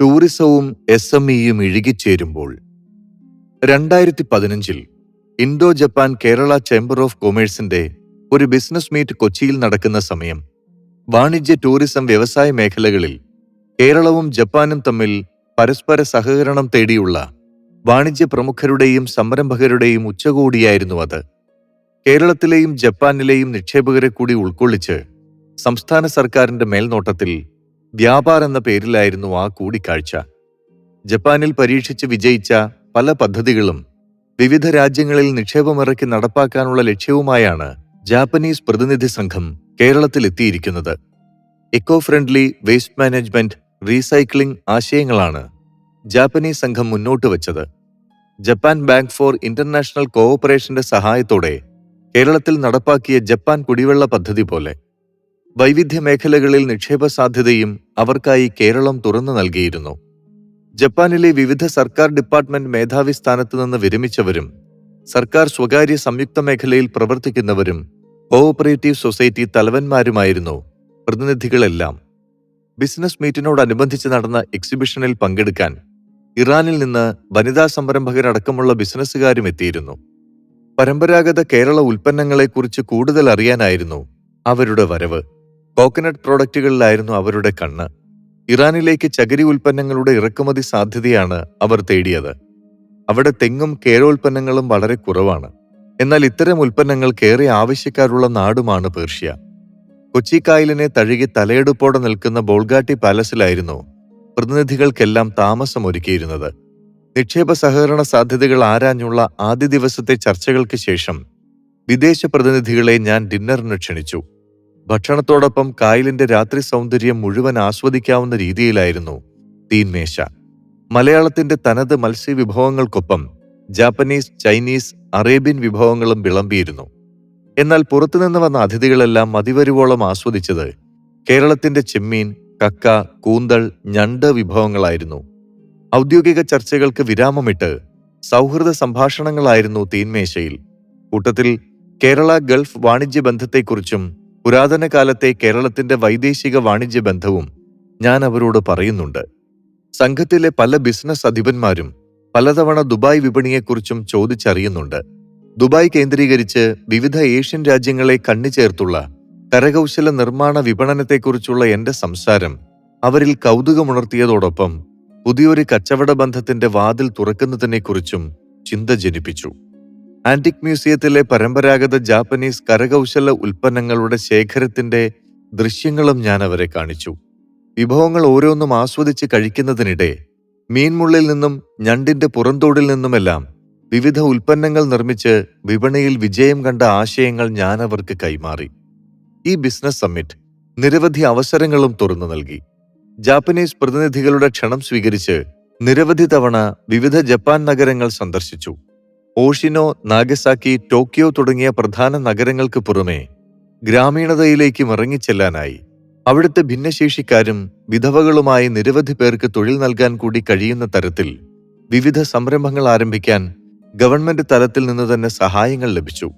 ടൂറിസവും S M ഇയും ഇഴുകിച്ചേരുമ്പോൾ രണ്ടായിരത്തി പതിനഞ്ചിൽ Indo Japan Kerala chamber of കൊമേഴ്സിന്റെ ഒരു ബിസിനസ് മീറ്റ് കൊച്ചിയിൽ നടക്കുന്ന സമയം വാണിജ്യ ടൂറിസം വ്യവസായ മേഖലകളിൽ കേരളവും ജപ്പാനും തമ്മിൽ പരസ്പര സഹകരണം തേടിയുള്ള വാണിജ്യ പ്രമുഖരുടെയും സംരംഭകരുടെയും ഉച്ചകോടിയായിരുന്നു അത്. കേരളത്തിലെയും ജപ്പാനിലെയും നിക്ഷേപകരെ കൂടി ഉൾക്കൊള്ളിച്ച് സംസ്ഥാന സർക്കാരിന്റെ മേൽനോട്ടത്തിൽ വ്യാപാർ എന്ന പേരിലായിരുന്നു ആ കൂടിക്കാഴ്ച. ജപ്പാനിൽ പരീക്ഷിച്ച് വിജയിച്ച പല പദ്ധതികളും വിവിധ രാജ്യങ്ങളിൽ നിക്ഷേപമിറക്കി നടപ്പാക്കാനുള്ള ലക്ഷ്യവുമായാണ് ജാപ്പനീസ് പ്രതിനിധി സംഘം കേരളത്തിലെത്തിയിരിക്കുന്നത്. Eco friendly waste management recycling ആശയങ്ങളാണ് ജാപ്പനീസ് സംഘം മുന്നോട്ട് വച്ചത്. ജപ്പാൻ ബാങ്ക് ഫോർ ഇന്റർനാഷണൽ കോഓപ്പറേഷന്റെ സഹായത്തോടെ കേരളത്തിൽ നടപ്പാക്കിയ ജപ്പാൻ കുടിവെള്ള പദ്ധതി പോലെ വൈവിധ്യ മേഖലകളിൽ നിക്ഷേപ സാധ്യതയും അവർക്കായി കേരളം തുറന്നു നൽകിയിരുന്നു. ജപ്പാനിലെ വിവിധ സർക്കാർ ഡിപ്പാർട്ട്മെന്റ് മേധാവി സ്ഥാനത്ത് നിന്ന് വിരമിച്ചവരും സർക്കാർ സ്വകാര്യ സംയുക്ത മേഖലയിൽ പ്രവർത്തിക്കുന്നവരും കോഓപ്പറേറ്റീവ് സൊസൈറ്റി തലവന്മാരുമായിരുന്നു പ്രതിനിധികളെല്ലാം. ബിസിനസ് മീറ്റിനോടനുബന്ധിച്ച് നടന്ന എക്സിബിഷനിൽ പങ്കെടുക്കാൻ ഇറാനിൽ നിന്ന് വനിതാ സംരംഭകരടക്കമുള്ള ബിസിനസ്സുകാരും എത്തിയിരുന്നു. പരമ്പരാഗത കേരള ഉൽപ്പന്നങ്ങളെക്കുറിച്ച് കൂടുതൽ അറിയാനായിരുന്നു അവരുടെ വരവ്. കോക്കനട്ട് പ്രോഡക്റ്റുകളിലായിരുന്നു അവരുടെ കണ്ണ്. ഇറാനിലേക്ക് ചകിരി ഉൽപ്പന്നങ്ങളുടെ ഇറക്കുമതി സാധ്യതയാണ് അവർ തേടിയത്. അവിടെ തെങ്ങും കേരോൽപ്പന്നങ്ങളും വളരെ കുറവാണ്. എന്നാൽ ഇത്തരം ഉൽപ്പന്നങ്ങൾക്കേറെ ആവശ്യക്കാരുള്ള നാടുമാണ് പേർഷ്യ. കൊച്ചിക്കായലിനെ തഴുകി തലയെടുപ്പോടെ നിൽക്കുന്ന ബോൾഗാട്ടി പാലസിലായിരുന്നു പ്രതിനിധികൾക്കെല്ലാം താമസമൊരുക്കിയിരുന്നത് നിക്ഷേപ സഹകരണ സാധ്യതകൾ ആരാഞ്ഞുള്ള ആദ്യ ദിവസത്തെ ചർച്ചകൾക്ക് ശേഷം വിദേശ പ്രതിനിധികളെ ഞാൻ ഡിന്നറിന് ക്ഷണിച്ചു. ഭക്ഷണത്തോടൊപ്പം കായലിന്റെ രാത്രി സൗന്ദര്യം മുഴുവൻ ആസ്വദിക്കാവുന്ന രീതിയിലായിരുന്നു തീൻമേശ മലയാളത്തിന്റെ തനത് മത്സ്യവിഭവങ്ങൾക്കൊപ്പം ജാപ്പനീസ് ചൈനീസ് അറേബ്യൻ വിഭവങ്ങളും വിളമ്പിയിരുന്നു. എന്നാൽ പുറത്തുനിന്ന് വന്ന അതിഥികളെല്ലാം മതിവരുവോളം ആസ്വദിച്ചത് കേരളത്തിന്റെ ചെമ്മീൻ കക്ക കൂന്തൾ ഞണ്ട് വിഭവങ്ങളായിരുന്നു. ഔദ്യോഗിക ചർച്ചകൾക്ക് വിരാമമിട്ട് സൗഹൃദ സംഭാഷണങ്ങളായിരുന്നു തീൻമേശയിൽ കൂട്ടത്തിൽ കേരള ഗൾഫ് വാണിജ്യ ബന്ധത്തെക്കുറിച്ചും പുരാതന കാലത്തെ കേരളത്തിന്റെ വൈദേശിക വാണിജ്യ ബന്ധവും ഞാൻ അവരോട് പറയുന്നുണ്ട്. സംഘത്തിലെ പല ബിസിനസ് അധിപന്മാരും പലതവണ ദുബായ് വിപണിയെക്കുറിച്ചും ചോദിച്ചറിയുന്നുണ്ട്. ദുബായ് കേന്ദ്രീകരിച്ച് വിവിധ ഏഷ്യൻ രാജ്യങ്ങളെ കണ്ണിച്ചേർത്തുള്ള കരകൗശല നിർമ്മാണ വിപണനത്തെക്കുറിച്ചുള്ള എന്റെ സംസാരം അവരിൽ കൗതുകമുണർത്തിയതോടൊപ്പം പുതിയൊരു കച്ചവട ബന്ധത്തിന്റെ വാതിൽ തുറക്കുന്നതിനെക്കുറിച്ചും ചിന്ത ജനിപ്പിച്ചു. ആന്റിക് മ്യൂസിയത്തിലെ പരമ്പരാഗത ജാപ്പനീസ് കരകൗശല ഉൽപ്പന്നങ്ങളുടെ ശേഖരത്തിന്റെ ദൃശ്യങ്ങളും ഞാൻ അവരെ കാണിച്ചു. വിഭവങ്ങൾ ഓരോന്നും ആസ്വദിച്ച് കഴിക്കുന്നതിനിടെ മീൻമുള്ളിൽ നിന്നും ഞണ്ടിന്റെ പുറന്തോടിൽ നിന്നുമെല്ലാം വിവിധ ഉൽപ്പന്നങ്ങൾ നിർമ്മിച്ച് വിപണിയിൽ വിജയം കണ്ട ആശയങ്ങൾ ഞാൻ അവർക്ക് കൈമാറി. ഈ ബിസിനസ് സമ്മിറ്റ് നിരവധി അവസരങ്ങളും തുറന്നു നൽകി. ജാപ്പനീസ് പ്രതിനിധികളുടെ ക്ഷണം സ്വീകരിച്ച് നിരവധി തവണ വിവിധ ജപ്പാൻ നഗരങ്ങൾ സന്ദർശിച്ചു. ഓഷിനോ നാഗസാക്കി ടോക്കിയോ തുടങ്ങിയ പ്രധാന നഗരങ്ങൾക്ക് പുറമെ ഗ്രാമീണതയിലേക്കും ഇറങ്ങിച്ചെല്ലാനായി. അവിടുത്തെ ഭിന്നശേഷിക്കാരും വിധവകളുമായി നിരവധി പേർക്ക് തൊഴിൽ നൽകാൻ കൂടി കഴിയുന്ന തരത്തിൽ വിവിധ സംരംഭങ്ങൾ ആരംഭിക്കാൻ ഗവൺമെന്റ് തലത്തിൽ നിന്ന് തന്നെ സഹായങ്ങൾ ലഭിച്ചു.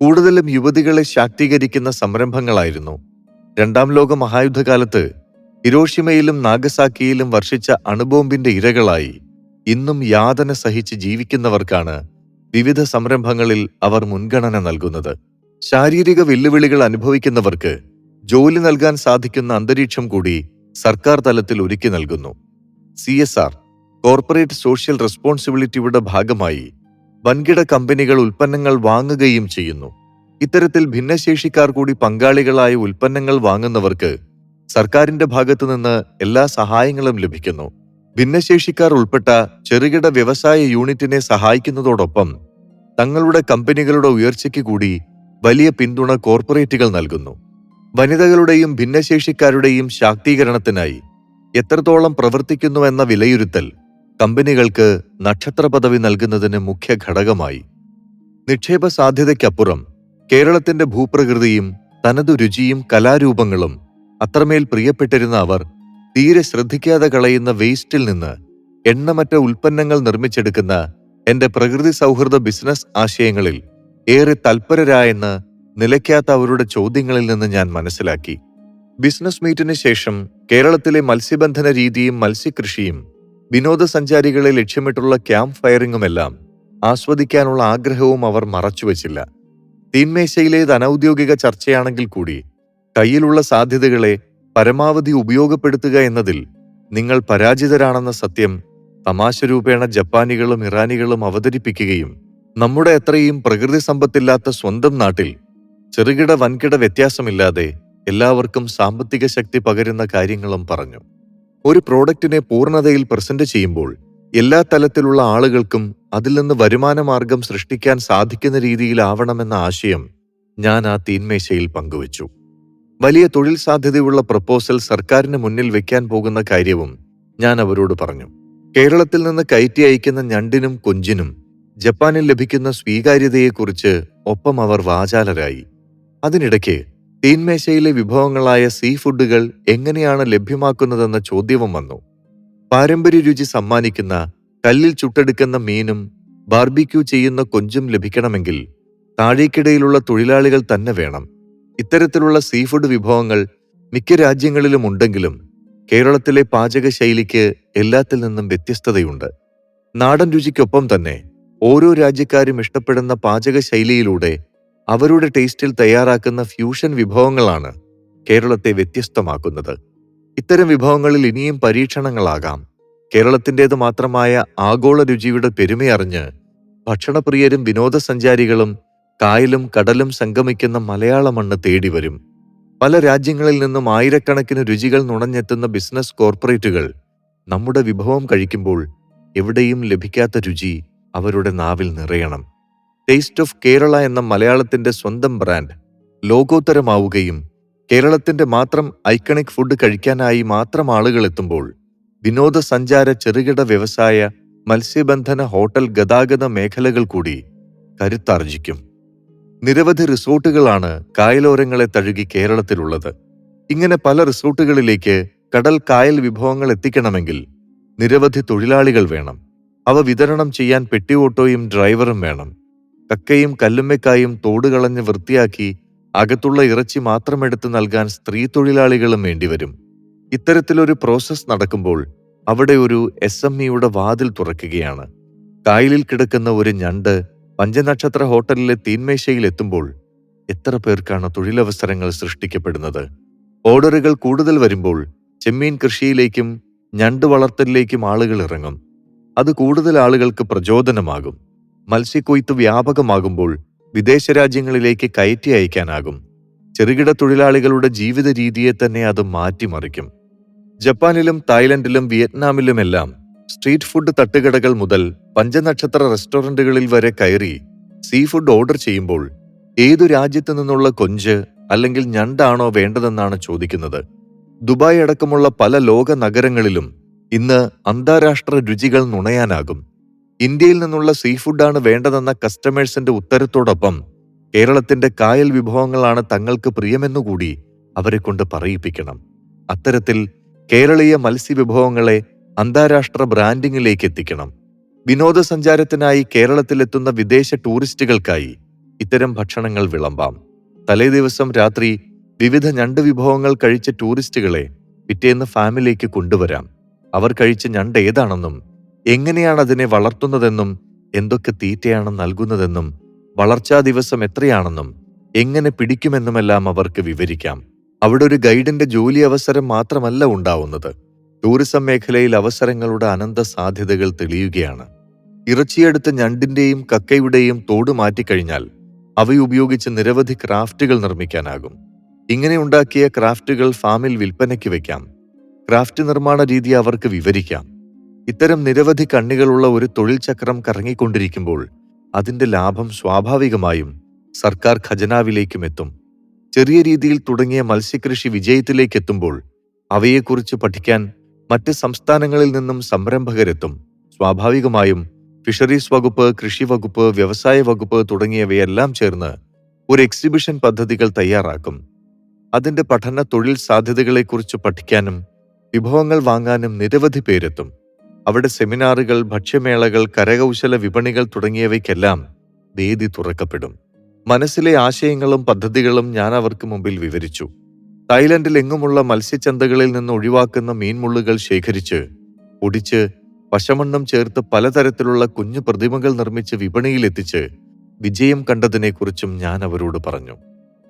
കൂടുതലും യുവതികളെ ശാക്തീകരിക്കുന്ന സംരംഭങ്ങളായിരുന്നു. രണ്ടാം ലോക മഹായുദ്ധകാലത്ത് ഹിരോഷിമയിലും നാഗസാക്കിയിലും വർഷിച്ച അണുബോംബിന്റെ ഇരകളായി ഇന്നും യാതന സഹിച്ച് ജീവിക്കുന്നവർക്കാണ് വിവിധ സംരംഭങ്ങളിൽ അവർ മുൻഗണന നൽകുന്നത്. ശാരീരിക വെല്ലുവിളികൾ അനുഭവിക്കുന്നവർക്ക് ജോലി നൽകാൻ സാധിക്കുന്ന അന്തരീക്ഷം കൂടി സർക്കാർ തലത്തിൽ ഒരുക്കി നൽകുന്നു. C S R corporate social റെസ്പോൺസിബിലിറ്റിയുടെ ഭാഗമായി വൻകിട കമ്പനികൾ ഉൽപ്പന്നങ്ങൾ വാങ്ങുകയും ചെയ്യുന്നു. ഇത്തരത്തിൽ ഭിന്നശേഷിക്കാർ കൂടി പങ്കാളികളായ ഉൽപ്പന്നങ്ങൾ വാങ്ങുന്നവർക്ക് സർക്കാരിന്റെ ഭാഗത്തു നിന്ന് എല്ലാ സഹായങ്ങളും ലഭിക്കുന്നു. ഭിന്നശേഷിക്കാർ ഉൾപ്പെട്ട ചെറുകിട വ്യവസായ യൂണിറ്റിനെ സഹായിക്കുന്നതോടൊപ്പം തങ്ങളുടെ കമ്പനികളുടെ ഉയർച്ചയ്ക്ക് കൂടി വലിയ പിന്തുണ കോർപ്പറേറ്റുകൾ നൽകുന്നു. വനിതകളുടെയും ഭിന്നശേഷിക്കാരുടെയും ശാക്തീകരണത്തിനായി എത്രത്തോളം പ്രവർത്തിക്കുന്നുവെന്ന വിലയിരുത്തൽ കമ്പനികൾക്ക് നക്ഷത്ര പദവി നൽകുന്നതിന് മുഖ്യ ഘടകമായി. നിക്ഷേപ സാധ്യതയ്ക്കപ്പുറം കേരളത്തിന്റെ ഭൂപ്രകൃതിയും തനതു രുചിയും കലാരൂപങ്ങളും അത്രമേൽ പ്രിയപ്പെട്ടിരുന്ന അവർ തീരെ ശ്രദ്ധിക്കാതെ കളയുന്ന വേസ്റ്റിൽ നിന്ന് എണ്ണമറ്റ ഉൽപ്പന്നങ്ങൾ നിർമ്മിച്ചെടുക്കുന്ന എന്റെ പ്രകൃതി സൗഹൃദ ബിസിനസ് ആശയങ്ങളിൽ ഏറെ തൽപരരായെന്ന് നിലയ്ക്കാത്ത അവരുടെ ചോദ്യങ്ങളിൽ നിന്ന് ഞാൻ മനസ്സിലാക്കി. ബിസിനസ് മീറ്റിന് ശേഷം കേരളത്തിലെ മത്സ്യബന്ധന രീതിയും മത്സ്യകൃഷിയും വിനോദസഞ്ചാരികളെ ലക്ഷ്യമിട്ടുള്ള ക്യാമ്പ് ഫയറിംഗുമെല്ലാം ആസ്വദിക്കാനുള്ള ആഗ്രഹവും അവർ മറച്ചുവെച്ചില്ല. തീന്മേശയിലേത് അനൌദ്യോഗിക ചർച്ചയാണെങ്കിൽ കൂടി കയ്യിലുള്ള സാധ്യതകളെ പരമാവധി ഉപയോഗപ്പെടുത്തുക എന്നതിൽ നിങ്ങൾ പരാജിതരാണെന്ന സത്യം തമാശ രൂപേണ ജപ്പാനികളും ഇറാനികളും അവതരിപ്പിക്കുകയും നമ്മുടെ അത്രയും പ്രകൃതി സമ്പത്തില്ലാത്ത സ്വന്തം നാട്ടിൽ ചെറുകിട വൻകിട വ്യത്യാസമില്ലാതെ എല്ലാവർക്കും സാമ്പത്തിക ശക്തി പകരുന്ന കാര്യങ്ങളും പറഞ്ഞു. ഒരു പ്രോഡക്റ്റിനെ പൂർണതയിൽ പ്രസന്റ് ചെയ്യുമ്പോൾ എല്ലാ തലത്തിലുള്ള ആളുകൾക്കും അതിൽ നിന്ന് വരുമാനമാർഗം സൃഷ്ടിക്കാൻ സാധിക്കുന്ന രീതിയിലാവണമെന്ന ആശയം ഞാൻ ആ തീന്മേശയിൽ പങ്കുവച്ചു. വലിയ തൊഴിൽ സാധ്യതയുള്ള പ്രപ്പോസൽ സർക്കാരിന് മുന്നിൽ വെക്കാൻ പോകുന്ന കാര്യവും ഞാൻ അവരോട് പറഞ്ഞു. കേരളത്തിൽ നിന്ന് കയറ്റി അയക്കുന്ന ഞണ്ടിനും കൊഞ്ചിനും ജപ്പാനിൽ ലഭിക്കുന്ന സ്വീകാര്യതയെക്കുറിച്ച് ഒപ്പം അവർ വാചാലരായി. അതിനിടയ്ക്ക് തീൻമേശയിലെ വിഭവങ്ങളായ സീ ഫുഡുകൾ എങ്ങനെയാണ് ലഭ്യമാക്കുന്നതെന്ന ചോദ്യവും വന്നു. പാരമ്പര്യ രുചി സമ്മാനിക്കുന്ന കല്ലിൽ ചുട്ടെടുക്കുന്ന മീനും ബാർബിക്യൂ ചെയ്യുന്ന കൊഞ്ചും ലഭിക്കണമെങ്കിൽ താഴേക്കിടയിലുള്ള തൊഴിലാളികൾ തന്നെ വേണം. ഇത്തരത്തിലുള്ള സീ ഫുഡ് വിഭവങ്ങൾ മിക്ക രാജ്യങ്ങളിലും ഉണ്ടെങ്കിലും കേരളത്തിലെ പാചക ശൈലിക്ക് എല്ലാത്തിൽ നിന്നും വ്യത്യസ്തതയുണ്ട്. നാടൻ രുചിക്കൊപ്പം തന്നെ ഓരോ രാജ്യക്കാരും ഇഷ്ടപ്പെടുന്ന പാചക ശൈലിയിലൂടെ അവരുടെ ടേസ്റ്റിൽ തയ്യാറാക്കുന്ന ഫ്യൂഷൻ വിഭവങ്ങളാണ് കേരളത്തെ വ്യത്യസ്തമാക്കുന്നത്. ഇത്തരം വിഭവങ്ങളിൽ ഇനിയും പരീക്ഷണങ്ങളാകാം. കേരളത്തിന്റേത് മാത്രമായ ആഗോള രുചിയുടെ പെരുമയറിഞ്ഞ് ഭക്ഷണപ്രിയരും വിനോദസഞ്ചാരികളും കായലും കടലും സംഗമിക്കുന്ന മലയാള മണ്ണ് തേടി വരും. പല രാജ്യങ്ങളിൽ നിന്നും ആയിരക്കണക്കിന് രുചികൾ നുണഞ്ഞെത്തുന്ന ബിസിനസ് കോർപ്പറേറ്റുകൾ നമ്മുടെ വിഭവം കഴിക്കുമ്പോൾ എവിടെയും ലഭിക്കാത്ത രുചി അവരുടെ നാവിൽ നിറയണം. ടേസ്റ്റ് ഓഫ് കേരള എന്ന മലയാളത്തിന്റെ സ്വന്തം ബ്രാൻഡ് ലോകോത്തരമാവുകയും കേരളത്തിന്റെ മാത്രം ഐക്കണിക് ഫുഡ് കഴിക്കാനായി മാത്രം ആളുകൾ എത്തുമ്പോൾ വിനോദസഞ്ചാര ചെറുകിട വ്യവസായ മത്സ്യബന്ധന ഹോട്ടൽ ഗതാഗത മേഖലകൾ കൂടി കരുത്താർജിക്കും. നിരവധി റിസോർട്ടുകളാണ് കായലോരങ്ങളെ തഴുകി കേരളത്തിലുള്ളത്. ഇങ്ങനെ പല റിസോർട്ടുകളിലേക്ക് കടൽ കായൽ വിഭവങ്ങൾ എത്തിക്കണമെങ്കിൽ നിരവധി തൊഴിലാളികൾ വേണം. അവ വിതരണം ചെയ്യാൻ പെട്ടി ഓട്ടോയും ഡ്രൈവറും വേണം. കക്കയും കല്ലുമ്മക്കായും തോടുകളഞ്ഞ് വൃത്തിയാക്കി അകത്തുള്ള ഇറച്ചി മാത്രമെടുത്ത് നൽകാൻ സ്ത്രീ തൊഴിലാളികളും വേണ്ടിവരും. ഇത്തരത്തിലൊരു പ്രോസസ് നടക്കുമ്പോൾ അവിടെ ഒരു എസ് എം ഇയുടെ വാതിൽ തുറക്കുകയാണ്. കായലിൽ കിടക്കുന്ന ഒരു ഞണ്ട് പഞ്ചനക്ഷത്ര ഹോട്ടലിലെ തീന്മേശയിൽ എത്തുമ്പോൾ എത്ര പേർക്കാണ് തൊഴിലവസരങ്ങൾ സൃഷ്ടിക്കപ്പെടുന്നത്? ഓർഡറുകൾ കൂടുതൽ വരുമ്പോൾ ചെമ്മീൻ കൃഷിയിലേക്കും ഞണ്ട് വളർത്തലിലേക്കും ആളുകൾ ഇറങ്ങും. അത് കൂടുതൽ ആളുകൾക്ക് പ്രചോദനമാകും. മത്സ്യക്കൊയ്ത്ത് വ്യാപകമാകുമ്പോൾ വിദേശ രാജ്യങ്ങളിലേക്ക് കയറ്റി അയക്കാനാകും. ചെറുകിട തൊഴിലാളികളുടെ ജീവിത രീതിയെ തന്നെ അത് മാറ്റിമറിക്കും. ജപ്പാനിലും തായ്ലൻഡിലും വിയറ്റ്നാമിലുമെല്ലാം സ്ട്രീറ്റ് ഫുഡ് തട്ടുകടകൾ മുതൽ പഞ്ചനക്ഷത്ര റെസ്റ്റോറന്റുകളിൽ വരെ കയറി സീ ഫുഡ് ഓർഡർ ചെയ്യുമ്പോൾ ഏതു രാജ്യത്തു നിന്നുള്ള കൊഞ്ച് അല്ലെങ്കിൽ ഞണ്ടാണോ വേണ്ടതെന്നാണ് ചോദിക്കുന്നത്. ദുബായ് അടക്കമുള്ള പല ലോക നഗരങ്ങളിലും ഇന്ന് അന്താരാഷ്ട്ര രുചികൾ നുണയാനാകും. ഇന്ത്യയിൽ നിന്നുള്ള സീ ഫുഡാണ് വേണ്ടതെന്ന കസ്റ്റമേഴ്സിന്റെ ഉത്തരത്തോടൊപ്പം കേരളത്തിന്റെ കായൽ വിഭവങ്ങളാണ് തങ്ങൾക്ക് പ്രിയമെന്നുകൂടി അവരെ കൊണ്ട് പറയിപ്പിക്കണം. അത്തരത്തിൽ കേരളീയ മത്സ്യവിഭവങ്ങളെ അന്താരാഷ്ട്ര ബ്രാൻഡിങ്ങിലേക്ക് എത്തിക്കണം. വിനോദസഞ്ചാരത്തിനായി കേരളത്തിലെത്തുന്ന വിദേശ ടൂറിസ്റ്റുകൾക്കായി ഇത്തരം ഭക്ഷണങ്ങൾ വിളമ്പാം. തലേദിവസം രാത്രി വിവിധ ഞണ്ട് വിഭവങ്ങൾ കഴിച്ച ടൂറിസ്റ്റുകളെ പിറ്റേന്ന് ഫാമിലേക്ക് കൊണ്ടുവരാം. അവർ കഴിച്ച ഞണ്ട് ഏതാണെന്നും എങ്ങനെയാണ് അതിനെ വളർത്തുന്നതെന്നും എന്തൊക്കെ തീറ്റയാണ് നൽകുന്നതെന്നും വളർച്ചാ ദിവസം എത്രയാണെന്നും എങ്ങനെ പിടിക്കുമെന്നുമെല്ലാം അവർക്ക് വിവരിക്കാം. അവിടെ ഒരു ഗൈഡിന്റെ ജോലി അവസരം മാത്രമല്ല ഉണ്ടാവുന്നത്. ടൂറിസം മേഖലയിൽ അവസരങ്ങളുടെ അനന്ത സാധ്യതകൾ തെളിയുകയാണ്. ഇറച്ചിയെടുത്ത ഞണ്ടിന്റെയും കക്കയുടെയും തോട് മാറ്റിക്കഴിഞ്ഞാൽ അവയുപയോഗിച്ച് നിരവധി ക്രാഫ്റ്റുകൾ നിർമ്മിക്കാനാകും. ഇങ്ങനെ ഉണ്ടാക്കിയ ക്രാഫ്റ്റുകൾ ഫാമിൽ വിൽപ്പനയ്ക്ക് വയ്ക്കാം ക്രാഫ്റ്റ് നിർമ്മാണ രീതി അവർക്ക് വിവരിക്കാം. ഇത്തരം നിരവധി കണ്ണികളുള്ള ഒരു തൊഴിൽ ചക്രം കറങ്ങിക്കൊണ്ടിരിക്കുമ്പോൾ അതിന്റെ ലാഭം സ്വാഭാവികമായും സർക്കാർ ഖജനാവിലേക്കും എത്തും. ചെറിയ രീതിയിൽ തുടങ്ങിയ മത്സ്യകൃഷി വിജയത്തിലേക്കെത്തുമ്പോൾ അവയെക്കുറിച്ച് പഠിക്കാൻ മറ്റ് സംസ്ഥാനങ്ങളിൽ നിന്നും സംരംഭകരെത്തും. സ്വാഭാവികമായും ഫിഷറീസ് വകുപ്പ് കൃഷി വകുപ്പ് വ്യവസായ വകുപ്പ് തുടങ്ങിയവയെല്ലാം ചേർന്ന് ഒരു എക്സിബിഷൻ പദ്ധതികൾ തയ്യാറാക്കും. അതിന്റെ പഠന തൊഴിൽ സാധ്യതകളെക്കുറിച്ച് പഠിക്കാനും വിഭവങ്ങൾ വാങ്ങാനും നിരവധി പേരെത്തും. അവിടെ സെമിനാറുകൾ ഭക്ഷ്യമേളകൾ കരകൗശല വിപണികൾ തുടങ്ങിയവയ്ക്കെല്ലാം വേദി തുറക്കപ്പെടും. മനസ്സിലെ ആശയങ്ങളും പദ്ധതികളും ഞാൻ അവർക്ക് മുമ്പിൽ വിവരിച്ചു. തായ്ലൻഡിലെങ്ങുമുള്ള മത്സ്യച്ചന്തകളിൽ നിന്ന് ഒഴിവാക്കുന്ന മീൻമുള്ളുകൾ ശേഖരിച്ച് പൊടിച്ച് പശമണ്ണം ചേർത്ത് പലതരത്തിലുള്ള കുഞ്ഞു പ്രതിമകൾ നിർമ്മിച്ച് വിപണിയിലെത്തിച്ച് വിജയം കണ്ടതിനെക്കുറിച്ചും ഞാൻ അവരോട് പറഞ്ഞു.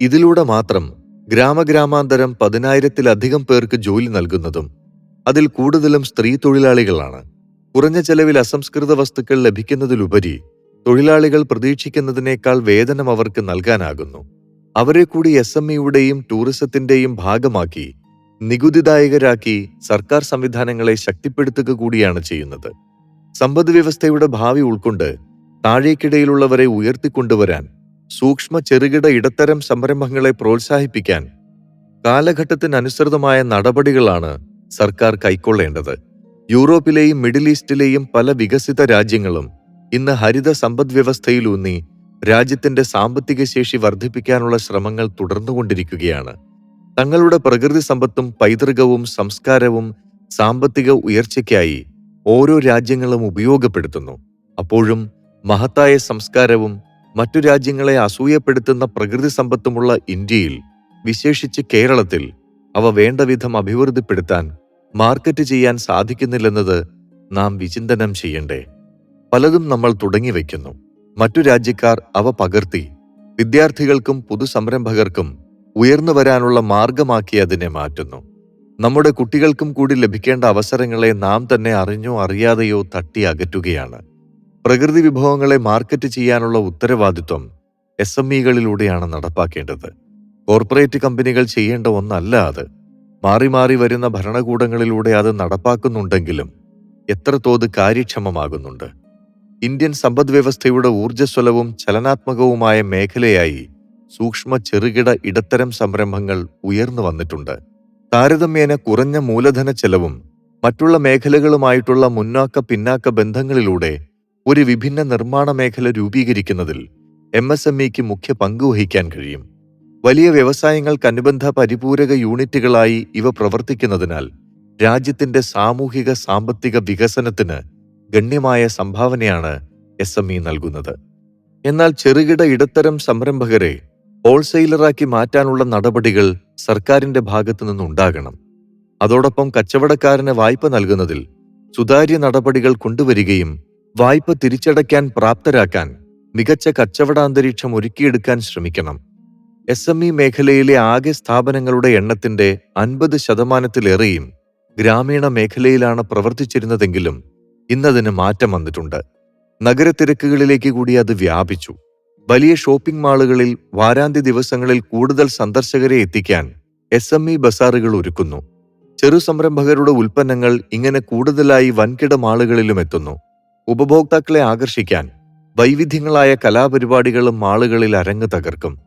ഇതിലൂടെ മാത്രം ഗ്രാമഗ്രാമാന്തരം പതിനായിരത്തിലധികം പേർക്ക് ജോലി നൽകുന്നതും അതിൽ കൂടുതലും സ്ത്രീ തൊഴിലാളികളാണ്. കുറഞ്ഞ ചെലവിൽ അസംസ്കൃത വസ്തുക്കൾ ലഭിക്കുന്നതിലുപരി തൊഴിലാളികൾ പ്രതീക്ഷിക്കുന്നതിനേക്കാൾ വേതനം അവർക്ക് നൽകാനാകുന്നു. അവരെ കൂടി എസ് എം ഇയുടെയും ടൂറിസത്തിന്റെയും ഭാഗമാക്കി നികുതിദായകരാക്കി സർക്കാർ സംവിധാനങ്ങളെ ശക്തിപ്പെടുത്തുക കൂടിയാണ് ചെയ്യുന്നത്. സമ്പദ് വ്യവസ്ഥയുടെ ഭാവി ഉൾക്കൊണ്ട് താഴേക്കിടയിലുള്ളവരെ ഉയർത്തിക്കൊണ്ടുവരാൻ സൂക്ഷ്മ ചെറുകിട ഇടത്തരം സംരംഭങ്ങളെ പ്രോത്സാഹിപ്പിക്കാൻ കാലഘട്ടത്തിനനുസൃതമായ നടപടികളാണ് സർക്കാർ കൈക്കൊള്ളേണ്ടത്. യൂറോപ്പിലെയും മിഡിൽ ഈസ്റ്റിലെയും പല വികസിത രാജ്യങ്ങളും ഇന്ന് ഹരിത സമ്പദ് വ്യവസ്ഥയിലൂന്നി രാജ്യത്തിന്റെ സാമ്പത്തിക ശേഷി വർദ്ധിപ്പിക്കാനുള്ള ശ്രമങ്ങൾ തുടർന്നുകൊണ്ടിരിക്കുകയാണ്. തങ്ങളുടെ പ്രകൃതി സമ്പത്തും പൈതൃകവും സംസ്കാരവും സാമ്പത്തിക ഉയർച്ചയ്ക്കായി ഓരോ രാജ്യങ്ങളും ഉപയോഗപ്പെടുത്തുന്നു. അപ്പോഴും മഹത്തായ സംസ്കാരവും മറ്റു രാജ്യങ്ങളെ അസൂയപ്പെടുത്തുന്ന പ്രകൃതി സമ്പത്തുമുള്ള ഇന്ത്യയിൽ വിശേഷിച്ച് കേരളത്തിൽ അവ വേണ്ടവിധം അഭിവൃദ്ധിപ്പെടുത്താൻ മാർക്കറ്റ് ചെയ്യാൻ സാധിക്കുന്നില്ലെന്നത് നാം വിചിന്തനം ചെയ്യണ്ടേ. പലതും നമ്മൾ തുടങ്ങിവെക്കുന്നു. മറ്റു രാജ്യക്കാർ അവ പകർത്തി. വിദ്യാർത്ഥികൾക്കും പുതുസംരംഭകർക്കും ഉയർന്നു വരാനുള്ള മാർഗമാക്കി അതിനെ മാറ്റുന്നു. നമ്മുടെ കുട്ടികൾക്കും കൂടി ലഭിക്കേണ്ട അവസരങ്ങളെ നാം തന്നെ അറിഞ്ഞോ അറിയാതെയോ തട്ടി അകറ്റുകയാണ്. പ്രകൃതി വിഭവങ്ങളെ മാർക്കറ്റ് ചെയ്യാനുള്ള ഉത്തരവാദിത്വം എസ് എം ഇകളിലൂടെയാണ് നടപ്പാക്കേണ്ടത്. കോർപ്പറേറ്റ് കമ്പനികൾ ചെയ്യേണ്ട ഒന്നല്ല അത്. മാറി മാറി വരുന്ന ഭരണകൂടങ്ങളിലൂടെ അത് നടപ്പാക്കുന്നുണ്ടെങ്കിലും എത്ര തോത് കാര്യക്ഷമമാകുന്നുണ്ട്. ഇന്ത്യൻ സമ്പദ് വ്യവസ്ഥയുടെ ഊർജസ്വലവും ചലനാത്മകവുമായ മേഖലയായി സൂക്ഷ്മ ചെറുകിട ഇടത്തരം സംരംഭങ്ങൾ ഉയർന്നു വന്നിട്ടുണ്ട്. താരതമ്യേന കുറഞ്ഞ മൂലധന ചെലവും മറ്റുള്ള മേഖലകളുമായിട്ടുള്ള മുന്നാക്ക പിന്നാക്ക ബന്ധങ്ങളിലൂടെ ഒരു വിഭിന്ന നിർമ്മാണ മേഖല രൂപീകരിക്കുന്നതിൽ എം എസ് എം ഇക്ക് മുഖ്യ പങ്കുവഹിക്കാൻ കഴിയും. വലിയ വ്യവസായങ്ങൾക്ക് അനുബന്ധ പരിപൂരക യൂണിറ്റുകളായി ഇവ പ്രവർത്തിക്കുന്നതിനാൽ രാജ്യത്തിന്റെ സാമൂഹിക സാമ്പത്തിക വികസനത്തിന് ഗണ്യമായ സംഭാവനയാണ് എസ് എം ഇ നൽകുന്നത്. എന്നാൽ ചെറുകിട ഇടത്തരം സംരംഭകരെ ഹോൾസെയിലറാക്കി മാറ്റാനുള്ള നടപടികൾ സർക്കാരിന്റെ ഭാഗത്തു നിന്നുണ്ടാകണം. അതോടൊപ്പം കച്ചവടക്കാരന് വായ്പ നൽകുന്നതിൽ സുതാര്യ നടപടികൾ കൊണ്ടുവരികയും വായ്പ തിരിച്ചടയ്ക്കാൻ പ്രാപ്തരാക്കാൻ മികച്ച കച്ചവടാന്തരീക്ഷം ഒരുക്കിയെടുക്കാൻ ശ്രമിക്കണം. എസ് എം ഇ മേഖലയിലെ ആകെ സ്ഥാപനങ്ങളുടെ എണ്ണത്തിന്റെ അൻപത് ശതമാനത്തിലേറെയും ഗ്രാമീണ മേഖലയിലാണ് പ്രവർത്തിച്ചിരുന്നതെങ്കിലും ഇന്നതിന് മാറ്റം വന്നിട്ടുണ്ട്. നഗരത്തിരക്കുകളിലേക്ക് കൂടി അത് വ്യാപിച്ചു. വലിയ ഷോപ്പിംഗ് മാളുകളിൽ വാരാന്ത്യ ദിവസങ്ങളിൽ കൂടുതൽ സന്ദർശകരെ എത്തിക്കാൻ എസ് എം ഇ ബസാറുകൾ ഒരുക്കുന്നു. ചെറു സംരംഭകരുടെ ഉൽപ്പന്നങ്ങൾ ഇങ്ങനെ കൂടുതലായി വൻകിട മാളുകളിലും എത്തുന്നു. ഉപഭോക്താക്കളെ ആകർഷിക്കാൻ വൈവിധ്യങ്ങളായ കലാപരിപാടികളും മാളുകളിൽ അരങ്ങ് തകർക്കും.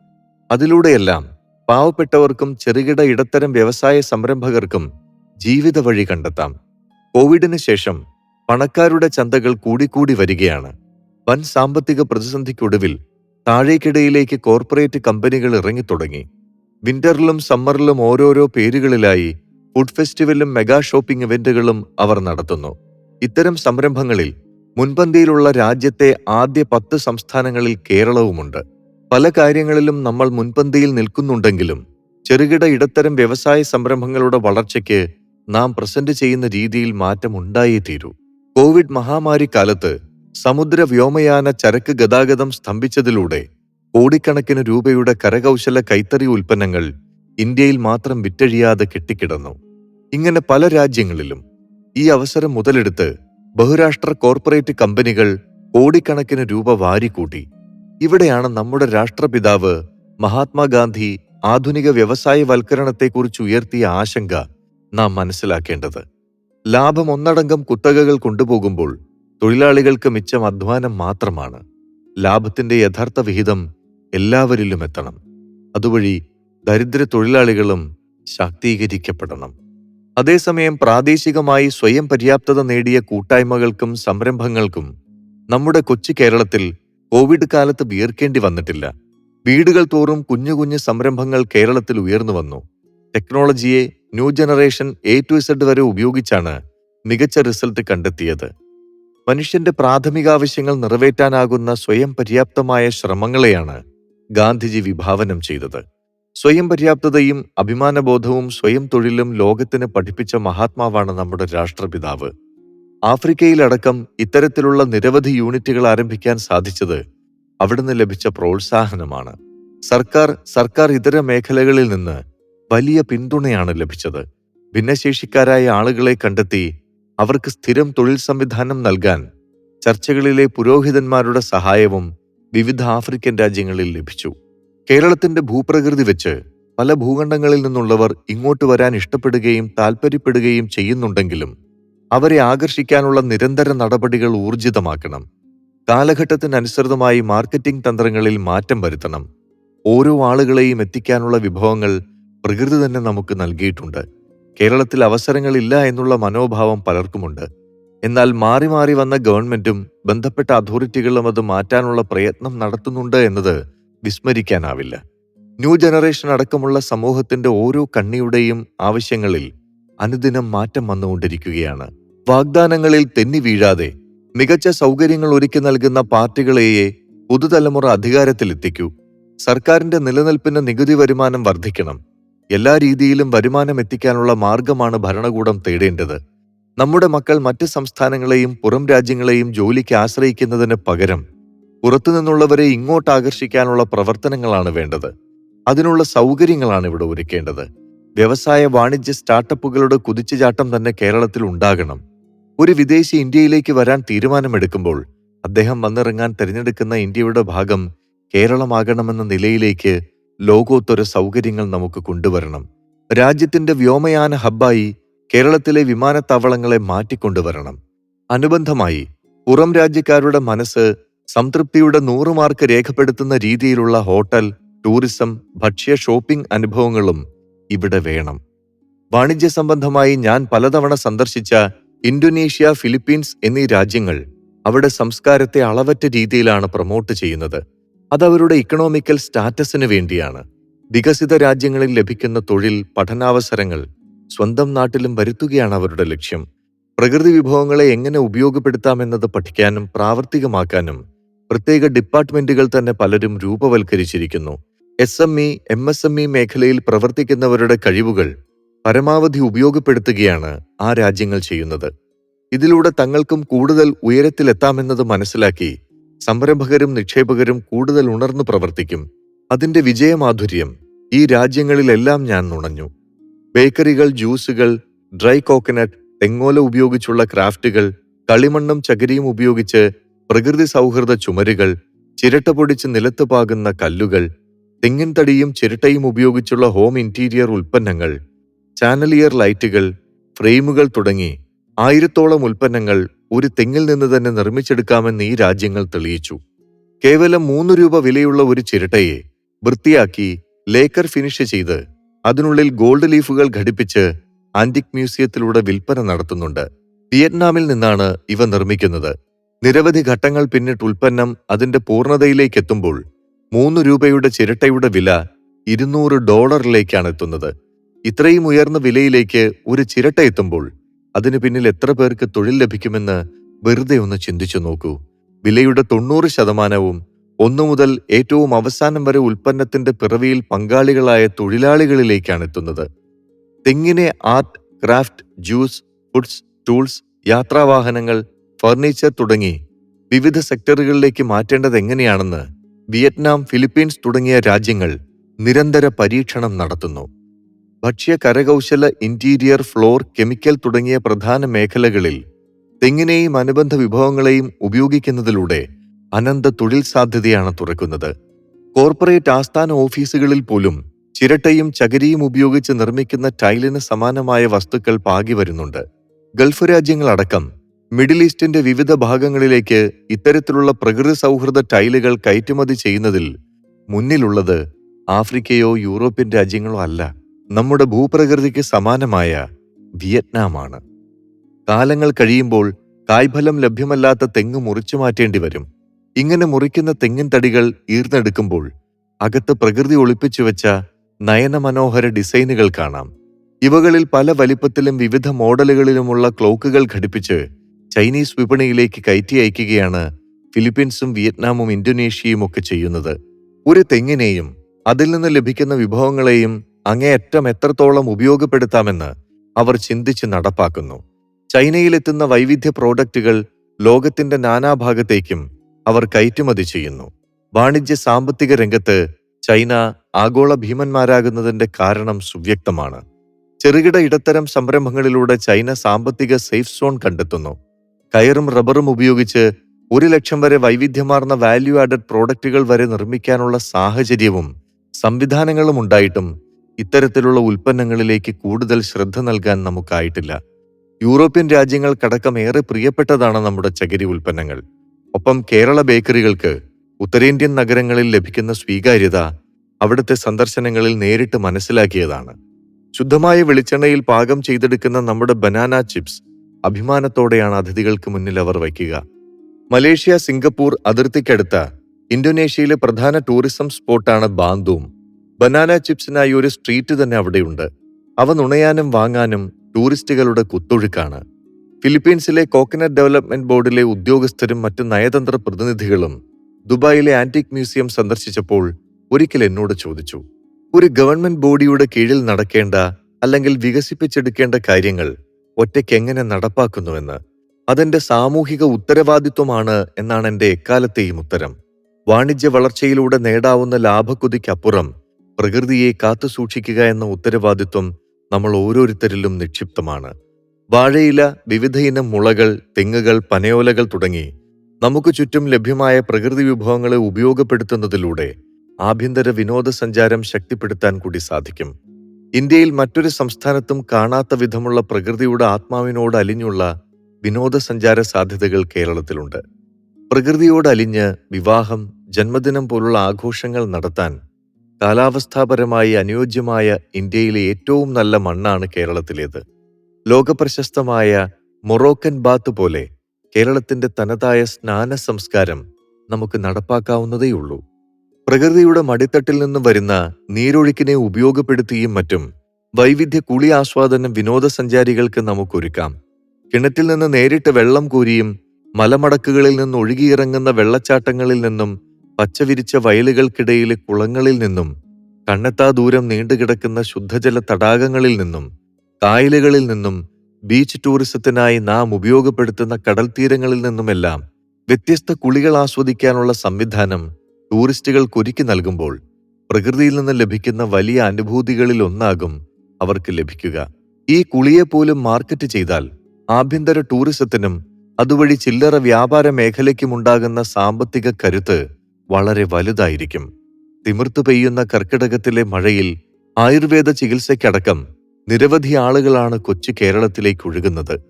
അതിലൂടെയെല്ലാം പാവപ്പെട്ടവർക്കും ചെറുകിട ഇടത്തരം വ്യവസായ സംരംഭകർക്കും ജീവിത വഴി കണ്ടെത്താം. കോവിഡിന് ശേഷം പണക്കാരുടെ ചന്തകൾ കൂടിക്കൂടി വരികയാണ്. വൻ സാമ്പത്തിക പ്രതിസന്ധിക്കൊടുവിൽ താഴേക്കിടയിലേക്ക് കോർപ്പറേറ്റ് കമ്പനികൾ ഇറങ്ങിത്തുടങ്ങി. വിന്ററിലും സമ്മറിലും ഓരോരോ പേരുകളിലായി ഫുഡ് ഫെസ്റ്റിവലും മെഗാ ഷോപ്പിംഗ് ഇവന്റുകളും അവർ നടത്തുന്നു. ഇത്തരം സംരംഭങ്ങളിൽ മുൻപന്തിയിലുള്ള രാജ്യത്തെ ആദ്യ പത്ത് സംസ്ഥാനങ്ങളിൽ കേരളവുമുണ്ട്. പല കാര്യങ്ങളിലും നമ്മൾ മുൻപന്തിയിൽ നിൽക്കുന്നുണ്ടെങ്കിലും ചെറുകിട ഇടത്തരം വ്യവസായ സംരംഭങ്ങളുടെ വളർച്ചയ്ക്ക് നാം പ്രസന്റ് ചെയ്യുന്ന രീതിയിൽ മാറ്റമുണ്ടായേ തീരൂ. കോവിഡ് മഹാമാരി കാലത്ത് സമുദ്ര വ്യോമയാന ചരക്ക് ഗതാഗതം സ്തംഭിച്ചതിലൂടെ കോടിക്കണക്കിന് രൂപയുടെ കരകൗശല കൈത്തറി ഉൽപ്പന്നങ്ങൾ ഇന്ത്യയിൽ മാത്രം വിറ്റഴിയാതെ കെട്ടിക്കിടന്നു. ഇങ്ങനെ പല രാജ്യങ്ങളിലും ഈ അവസരം മുതലെടുത്ത് ബഹുരാഷ്ട്ര കോർപ്പറേറ്റ് കമ്പനികൾ കോടിക്കണക്കിന് രൂപ വാരിക്കൂട്ടി. ഇവിടെയാണ് നമ്മുടെ രാഷ്ട്രപിതാവ് മഹാത്മാഗാന്ധി ആധുനിക വ്യവസായവൽക്കരണത്തെക്കുറിച്ച് ഉയർത്തിയ ആശങ്ക നാം മനസ്സിലാക്കേണ്ടത്. ലാഭം ഒന്നടങ്കം കുത്തകകൾ കൊണ്ടുപോകുമ്പോൾ തൊഴിലാളികൾക്ക് മിച്ചം അധ്വാനം മാത്രമാണ്. ലാഭത്തിന്റെ യഥാർത്ഥ വിഹിതം എല്ലാവരിലും എത്തണം. അതുവഴി ദരിദ്ര തൊഴിലാളികളും ശാക്തീകരിക്കപ്പെടണം. അതേസമയം പ്രാദേശികമായി സ്വയം പര്യാപ്തത നേടിയ കൂട്ടായ്മകൾക്കും സംരംഭങ്ങൾക്കും നമ്മുടെ കൊച്ചു കേരളത്തിൽ കോവിഡ് കാലത്ത് വീർക്കേണ്ടി വന്നിട്ടില്ല. വീടുകൾ തോറും കുഞ്ഞു കുഞ്ഞു സംരംഭങ്ങൾ കേരളത്തിൽ ഉയർന്നു വന്നു. ടെക്നോളജിയെ new generation A to Z വരെ ഉപയോഗിച്ചാണ് മികച്ച റിസൾട്ട് കണ്ടെത്തിയത്. മനുഷ്യന്റെ പ്രാഥമികാവശ്യങ്ങൾ നിറവേറ്റാനാകുന്ന സ്വയം പര്യാപ്തമായ ശ്രമങ്ങളെയാണ് ഗാന്ധിജി വിഭാവനം ചെയ്തത്. സ്വയം പര്യാപ്തതയും അഭിമാനബോധവും സ്വയം തൊഴിലും ലോകത്തിന് പഠിപ്പിച്ച മഹാത്മാവാണ് നമ്മുടെ രാഷ്ട്രപിതാവ്. ആഫ്രിക്കയിലടക്കം ഇത്തരത്തിലുള്ള നിരവധി യൂണിറ്റുകൾ ആരംഭിക്കാൻ സാധിച്ചത് അവിടുന്ന് ലഭിച്ച പ്രോത്സാഹനമാണ്. സർക്കാർ സർക്കാർ ഇതര മേഖലകളിൽ നിന്ന് വലിയ പിന്തുണയാണ് ലഭിച്ചത്. ഭിന്നശേഷിക്കാരായ ആളുകളെ കണ്ടെത്തി അവർക്ക് സ്ഥിരം തൊഴിൽ സംവിധാനം നൽകാൻ ചർച്ചകളിലെ പുരോഹിതന്മാരുടെ സഹായവും വിവിധ ആഫ്രിക്കൻ രാജ്യങ്ങളിൽ ലഭിച്ചു. കേരളത്തിന്റെ ഭൂപ്രകൃതി വെച്ച് പല ഭൂഖണ്ഡങ്ങളിൽ നിന്നുള്ളവർ ഇങ്ങോട്ട് വരാൻ ഇഷ്ടപ്പെടുകയും താൽപ്പര്യപ്പെടുകയും ചെയ്യുന്നുണ്ടെങ്കിലും അവരെ ആകർഷിക്കാനുള്ള നിരന്തര നടപടികൾ ഊർജിതമാക്കണം. കാലഘട്ടത്തിനനുസൃതമായി മാർക്കറ്റിംഗ് തന്ത്രങ്ങളിൽ മാറ്റം വരുത്തണം. ഓരോ ആളുകളെയും എത്തിക്കാനുള്ള വിഭവങ്ങൾ പ്രകൃതി തന്നെ നമുക്ക് നൽകിയിട്ടുണ്ട്. കേരളത്തിൽ അവസരങ്ങളില്ല എന്നുള്ള മനോഭാവം പലർക്കുമുണ്ട്. എന്നാൽ മാറി മാറി വന്ന ഗവൺമെന്റും ബന്ധപ്പെട്ട അതോറിറ്റികളും അത് മാറ്റാനുള്ള പ്രയത്നം നടത്തുന്നുണ്ട് എന്നത് വിസ്മരിക്കാനാവില്ല. ന്യൂ ജനറേഷൻ അടക്കമുള്ള സമൂഹത്തിന്റെ ഓരോ കണ്ണിയുടെയും ആവശ്യങ്ങളിൽ അനുദിനം മാറ്റം വന്നുകൊണ്ടിരിക്കുകയാണ്. വാഗ്ദാനങ്ങളിൽ തെന്നി വീഴാതെ മികച്ച സൗകര്യങ്ങൾ ഒരുക്കി നൽകുന്ന പാർട്ടികളെയെ പുതുതലമുറ അധികാരത്തിലെത്തിക്കൂ. സർക്കാരിന്റെ നിലനിൽപ്പിന് നികുതി വരുമാനം വർദ്ധിക്കണം. എല്ലാ രീതിയിലും വരുമാനം എത്തിക്കാനുള്ള മാർഗമാണ് ഭരണകൂടം തേടേണ്ടത്. നമ്മുടെ മക്കൾ മറ്റ് സംസ്ഥാനങ്ങളെയും പുറം രാജ്യങ്ങളെയും ജോലിക്ക് ആശ്രയിക്കുന്നതിന് പകരം പുറത്തുനിന്നുള്ളവരെ ഇങ്ങോട്ട് ആകർഷിക്കാനുള്ള പ്രവർത്തനങ്ങളാണ് വേണ്ടത്. അതിനുള്ള സൗകര്യങ്ങളാണ് ഇവിടെ ഒരുക്കേണ്ടത്. വ്യവസായ വാണിജ്യ സ്റ്റാർട്ടപ്പുകളുടെ കുതിച്ചുചാട്ടം തന്നെ കേരളത്തിൽ ഉണ്ടാകണം. ഒരു വിദേശി ഇന്ത്യയിലേക്ക് വരാൻ തീരുമാനമെടുക്കുമ്പോൾ അദ്ദേഹം വന്നിറങ്ങാൻ തിരഞ്ഞെടുക്കുന്ന ഇന്ത്യയുടെ ഭാഗം കേരളമാകണമെന്ന നിലയിലേക്ക് ലോകോത്തര സൗകര്യങ്ങൾ നമുക്ക് കൊണ്ടുവരണം. രാജ്യത്തിന്റെ വ്യോമയാന ഹബ്ബായി കേരളത്തിലെ വിമാനത്താവളങ്ങളെ മാറ്റിക്കൊണ്ടുവരണം. അനുബന്ധമായി പുറം രാജ്യക്കാരുടെ മനസ്സ് സംതൃപ്തിയുടെ നൂറ് മാർക്ക് രേഖപ്പെടുത്തുന്ന രീതിയിലുള്ള ഹോട്ടൽ ടൂറിസം ഭക്ഷ്യ ഷോപ്പിംഗ് അനുഭവങ്ങളും ഇവിടെ വേണം. വാണിജ്യ സംബന്ധമായി ഞാൻ പലതവണ സന്ദർശിച്ച ഇന്തോനേഷ്യ ഫിലിപ്പീൻസ് എന്നീ രാജ്യങ്ങൾ അവിടെ സംസ്കാരത്തെ അളവറ്റ രീതിയിലാണ് പ്രൊമോട്ട് ചെയ്യുന്നത്. അതവരുടെ ഇക്കണോമിക്കൽ സ്റ്റാറ്റസിന് വേണ്ടിയാണ്. വികസിത രാജ്യങ്ങളിൽ ലഭിക്കുന്ന തൊഴിൽ പഠനാവസരങ്ങൾ സ്വന്തം നാട്ടിലും വരുത്തുകയാണ് അവരുടെ ലക്ഷ്യം. പ്രകൃതി വിഭവങ്ങളെ എങ്ങനെ ഉപയോഗപ്പെടുത്താമെന്നത് പഠിക്കാനും പ്രാവർത്തികമാക്കാനും പ്രത്യേക ഡിപ്പാർട്ട്മെന്റുകൾ തന്നെ പലരും രൂപവൽക്കരിച്ചിരിക്കുന്നു. S M E M S M E മേഖലയിൽ പ്രവർത്തിക്കുന്നവരുടെ കഴിവുകൾ പരമാവധി ഉപയോഗപ്പെടുത്തുകയാണ് ആ രാജ്യങ്ങൾ ചെയ്യുന്നത്. ഇതിലൂടെ തങ്ങൾക്കും കൂടുതൽ ഉയരത്തിലെത്താമെന്നത് മനസ്സിലാക്കി സംരംഭകരും നിക്ഷേപകരും കൂടുതൽ ഉണർന്നു പ്രവർത്തിക്കും. അതിന്റെ വിജയമാധുര്യം ഈ രാജ്യങ്ങളിലെല്ലാം ഞാൻ നുണഞ്ഞു. ബേക്കറികൾ ജ്യൂസുകൾ ഡ്രൈ കോക്കനട്ട് തെങ്ങോല ഉപയോഗിച്ചുള്ള ക്രാഫ്റ്റുകൾ കളിമണ്ണും ചകിരിയും ഉപയോഗിച്ച് പ്രകൃതി സൗഹൃദ ചുമരുകൾ ചിരട്ട പൊടിച്ച് നിലത്ത് പാകുന്ന കല്ലുകൾ തെങ്ങിൻ തടിയും ചിരട്ടയും ഉപയോഗിച്ചുള്ള ഹോം ഇന്റീരിയർ ഉൽപ്പന്നങ്ങൾ ചാനലിയർ ലൈറ്റുകൾ ഫ്രെയിമുകൾ തുടങ്ങി ആയിരത്തോളം ഉൽപ്പന്നങ്ങൾ ഒരു തെങ്ങിൽ നിന്ന് തന്നെ നിർമ്മിച്ചെടുക്കാമെന്ന് ഈ രാജ്യങ്ങൾ തെളിയിച്ചു. കേവലം മൂന്ന് രൂപ വിലയുള്ള ഒരു ചിരട്ടയെ വൃത്തിയാക്കി ലേക്കർ ഫിനിഷ് ചെയ്ത് അതിനുള്ളിൽ ഗോൾഡ് ലീഫുകൾ ഘടിപ്പിച്ച് ആന്റിക് മ്യൂസിയത്തിലൂടെ വിൽപ്പന നടത്തുന്നുണ്ട്. വിയറ്റ്നാമിൽ നിന്നാണ് ഇവ നിർമ്മിക്കുന്നത്. നിരവധി ഘട്ടങ്ങൾ പിന്നിട്ട് ഉൽപ്പന്നം അതിന്റെ പൂർണതയിലേക്ക് എത്തുമ്പോൾ മൂന്ന് രൂപയുടെ ചിരട്ടയുടെ വില ഇരുന്നൂറ് ഡോളറിലേക്കാണ് എത്തുന്നത്. ഇത്രയും ഉയർന്ന വിലയിലേക്ക് ഒരു ചിരട്ട എത്തുമ്പോൾ അതിനു പിന്നിൽ എത്ര പേർക്ക് തൊഴിൽ ലഭിക്കുമെന്ന് വെറുതെ ഒന്ന് ചിന്തിച്ചു നോക്കൂ. വിലയുടെ തൊണ്ണൂറ് ശതമാനവും ഒന്നു മുതൽ ഏറ്റവും അവസാനം വരെ ഉൽപ്പന്നത്തിന്റെ പിറവിയിൽ പങ്കാളികളായ തൊഴിലാളികളിലേക്കാണ് എത്തുന്നത്. തെങ്ങിനെ art craft juice foods tools യാത്രാവാഹനങ്ങൾ furniture തുടങ്ങി വിവിധ സെക്ടറുകളിലേക്ക് മാറ്റേണ്ടത് എങ്ങനെയാണെന്ന് വിയറ്റ്നാം ഫിലിപ്പീൻസ് തുടങ്ങിയ രാജ്യങ്ങൾ നിരന്തര പരീക്ഷണം നടത്തുന്നു. ഭക്ഷ്യ കരകൗശല ഇന്റീരിയർ ഫ്ലോർ കെമിക്കൽ തുടങ്ങിയ പ്രധാന മേഖലകളിൽ തെങ്ങിനെയും അനുബന്ധ വിഭവങ്ങളെയും ഉപയോഗിക്കുന്നതിലൂടെ അനന്ത തൊഴിൽ സാധ്യതയാണ് തുറക്കുന്നത്. കോർപ്പറേറ്റ് ആസ്ഥാന ഓഫീസുകളിൽ പോലും ചിരട്ടയും ചകരിയും ഉപയോഗിച്ച് നിർമ്മിക്കുന്ന ടൈലിന് സമാനമായ വസ്തുക്കൾ പാകി വരുന്നുണ്ട്. ഗൾഫ് രാജ്യങ്ങളടക്കം മിഡിൽ ഈസ്റ്റിന്റെ വിവിധ ഭാഗങ്ങളിലേക്ക് ഇത്തരത്തിലുള്ള പ്രകൃതി സൗഹൃദ ടൈലുകൾ കയറ്റുമതി ചെയ്യുന്നതിൽ മുന്നിലുള്ളത് ആഫ്രിക്കയോ യൂറോപ്യൻ രാജ്യങ്ങളോ അല്ല. നമ്മുടെ ഭൂപ്രകൃതിക്ക് സമാനമായ വിയറ്റ്നാമാണ്. കാലങ്ങൾ കഴിയുമ്പോൾ കായ്ഫലം ലഭ്യമല്ലാത്ത തെങ്ങ് മുറിച്ചു മാറ്റേണ്ടി വരും. ഇങ്ങനെ മുറിക്കുന്ന തെങ്ങിൻ തടികൾ ഈർന്നെടുക്കുമ്പോൾ അകത്ത് പ്രകൃതി ഒളിപ്പിച്ചു വെച്ച നയനമനോഹര ഡിസൈനുകൾ കാണാം. ഇവകളിൽ പല വലിപ്പത്തിലും വിവിധ മോഡലുകളിലുമുള്ള ക്ലോക്കുകൾ ഘടിപ്പിച്ച് ചൈനീസ് വിപണിയിലേക്ക് കയറ്റി അയക്കുകയാണ് ഫിലിപ്പീൻസും വിയറ്റ്നാമും ഇന്തോനേഷ്യയും ഒക്കെ ചെയ്യുന്നത്. ഒരു തെങ്ങിനെയും അതിൽ നിന്ന് ലഭിക്കുന്ന വിഭവങ്ങളെയും അങ്ങേയറ്റം എത്രത്തോളം ഉപയോഗപ്പെടുത്താമെന്ന് അവർ ചിന്തിച്ച് നടപ്പാക്കുന്നു. ചൈനയിലെത്തുന്ന വൈവിധ്യ പ്രോഡക്റ്റുകൾ ലോകത്തിന്റെ നാനാഭാഗത്തേക്കും അവർ കയറ്റുമതി ചെയ്യുന്നു. വാണിജ്യ സാമ്പത്തിക രംഗത്ത് ചൈന ആഗോള ഭീമന്മാരാകുന്നതിന്റെ കാരണം സുവ്യക്തമാണ്. ചെറുകിട ഇടത്തരം സംരംഭങ്ങളിലൂടെ ചൈന സാമ്പത്തിക സേഫ് സോൺ കണ്ടെത്തുന്നു. കയറും റബ്ബറും ഉപയോഗിച്ച് ഒരു ലക്ഷം വരെ വൈവിധ്യമാർന്ന വാല്യൂ ആഡഡ് പ്രോഡക്റ്റുകൾ വരെ നിർമ്മിക്കാനുള്ള സാഹചര്യവും സംവിധാനങ്ങളും ഉണ്ടായിട്ടും ഇത്തരത്തിലുള്ള ഉൽപ്പന്നങ്ങളിലേക്ക് കൂടുതൽ ശ്രദ്ധ നൽകാൻ നമുക്കായിട്ടില്ല. യൂറോപ്യൻ രാജ്യങ്ങൾക്കടക്കം ഏറെ പ്രിയപ്പെട്ടതാണ് നമ്മുടെ ചകിരി ഉൽപ്പന്നങ്ങൾ. ഒപ്പം കേരള ബേക്കറികൾക്ക് ഉത്തരേന്ത്യൻ നഗരങ്ങളിൽ ലഭിക്കുന്ന സ്വീകാര്യത അവിടുത്തെ സന്ദർശനങ്ങളിൽ നേരിട്ട് മനസ്സിലാക്കിയതാണ്. ശുദ്ധമായ വെളിച്ചെണ്ണയിൽ പാകം ചെയ്തെടുക്കുന്ന നമ്മുടെ ബനാന ചിപ്സ് അഭിമാനത്തോടെയാണ് അതിഥികൾക്ക് മുന്നിൽ അവർ വയ്ക്കുക. മലേഷ്യ സിംഗപ്പൂർ അതിർത്തിക്കടുത്ത ഇന്തോനേഷ്യയിലെ പ്രധാന ടൂറിസം സ്പോട്ടാണ് ബാന്തൂം ബനാന ചിപ്സിനായി ഒരു സ്ട്രീറ്റ് തന്നെ അവിടെയുണ്ട്. അവ നുണയാനും വാങ്ങാനും ടൂറിസ്റ്റുകളുടെ കുത്തൊഴുക്കാണ്. ഫിലിപ്പീൻസിലെ കോക്കനട്ട് ഡെവലപ്മെന്റ് ബോർഡിലെ ഉദ്യോഗസ്ഥരും മറ്റ് നയതന്ത്ര പ്രതിനിധികളും ദുബായിലെ ആന്റിക് മ്യൂസിയം സന്ദർശിച്ചപ്പോൾ ഒരിക്കൽ എന്നോട് ചോദിച്ചു ഒരു ഗവൺമെന്റ് ബോഡിയുടെ കീഴിൽ നടക്കേണ്ട അല്ലെങ്കിൽ വികസിപ്പിച്ചെടുക്കേണ്ട കാര്യങ്ങൾ ഒറ്റയ്ക്ക് എങ്ങനെ നടപ്പാക്കുന്നുവെന്ന്? അതെന്റെ സാമൂഹിക ഉത്തരവാദിത്വമാണ് എന്നാണ് എന്റെ എക്കാലത്തെയും ഉത്തരം. വാണിജ്യ വളർച്ചയിലൂടെ നേടാവുന്ന ലാഭക്കുതിക്കപ്പുറം പ്രകൃതിയെ കാത്തുസൂക്ഷിക്കുക എന്ന ഉത്തരവാദിത്വം നമ്മൾ ഓരോരുത്തരിലും നിക്ഷിപ്തമാണ്. വാഴയില വിവിധയിനം മുളകൾ തെങ്ങുകൾ പനയോലകൾ തുടങ്ങി നമുക്ക് ചുറ്റും ലഭ്യമായ പ്രകൃതി വിഭവങ്ങളെ ഉപയോഗപ്പെടുത്തുന്നതിലൂടെ ആഭ്യന്തര വിനോദസഞ്ചാരം ശക്തിപ്പെടുത്താൻ കൂടി സാധിക്കും. ഇന്ത്യയിൽ മറ്റൊരു സംസ്ഥാനത്തും കാണാത്ത വിധമുള്ള പ്രകൃതിയുടെ ആത്മാവിനോട് അലിഞ്ഞുള്ള വിനോദസഞ്ചാര സാധ്യതകൾ കേരളത്തിലുണ്ട്. പ്രകൃതിയോട് അലിഞ്ഞ് വിവാഹം ജന്മദിനം പോലുള്ള ആഘോഷങ്ങൾ നടത്താൻ കാലാവസ്ഥാപരമായി അനുയോജ്യമായ ഇന്ത്യയിലെ ഏറ്റവും നല്ല മണ്ണാണ് കേരളത്തിലേത്. ലോകപ്രശസ്തമായ മൊറോക്കൻ ബാത്ത് പോലെ കേരളത്തിന്റെ തനതായ സ്നാന സംസ്കാരം നമുക്ക് നടപ്പാക്കാവുന്നതേയുള്ളൂ പ്രകൃതിയുടെ മടിത്തട്ടിൽ നിന്നും വരുന്ന നീരൊഴുക്കിനെ ഉപയോഗപ്പെടുത്തിയും മറ്റും വൈവിധ്യ കുളി ആസ്വാദനം വിനോദസഞ്ചാരികൾക്ക് നമുക്കൊരുക്കാം. കിണറ്റിൽ നിന്ന് നേരിട്ട് വെള്ളം കോരിയും മലമടക്കുകളിൽ നിന്ന് ഒഴുകിയിറങ്ങുന്ന വെള്ളച്ചാട്ടങ്ങളിൽ നിന്നും പച്ചവിരിച്ച വയലുകൾക്കിടയിലെ കുളങ്ങളിൽ നിന്നും കണ്ണെത്താ ദൂരം നീണ്ടുകിടക്കുന്ന ശുദ്ധജല തടാകങ്ങളിൽ നിന്നും കായലുകളിൽ നിന്നും ബീച്ച് ടൂറിസത്തിനായി നാം ഉപയോഗപ്പെടുത്തുന്ന കടൽ തീരങ്ങളിൽ നിന്നുമെല്ലാം വ്യത്യസ്ത കുളികൾ ആസ്വദിക്കാനുള്ള സംവിധാനം ടൂറിസ്റ്റുകൾക്ക് ഒരുക്കി നൽകുമ്പോൾ പ്രകൃതിയിൽ നിന്ന് ലഭിക്കുന്ന വലിയ അനുഭൂതികളിൽ ഒന്നാകും അവർക്ക് ലഭിക്കുക. ഈ കുളിയെ പോലും മാർക്കറ്റ് ചെയ്താൽ ആഭ്യന്തര ടൂറിസത്തിനും അതുവഴി ചില്ലറ വ്യാപാര മേഖലയ്ക്കുമുണ്ടാകുന്ന സാമ്പത്തിക കരുത്ത് വളരെ വലുതായിരിക്കും. തിമിർത്തു പെയ്യുന്ന കർക്കിടകത്തിലെ മഴയിൽ ആയുർവേദ ചികിത്സയ്ക്കടക്കം നിരവധി ആളുകളാണ് കൊച്ചു കേരളത്തിലേക്ക് ഒഴുകുന്നത്.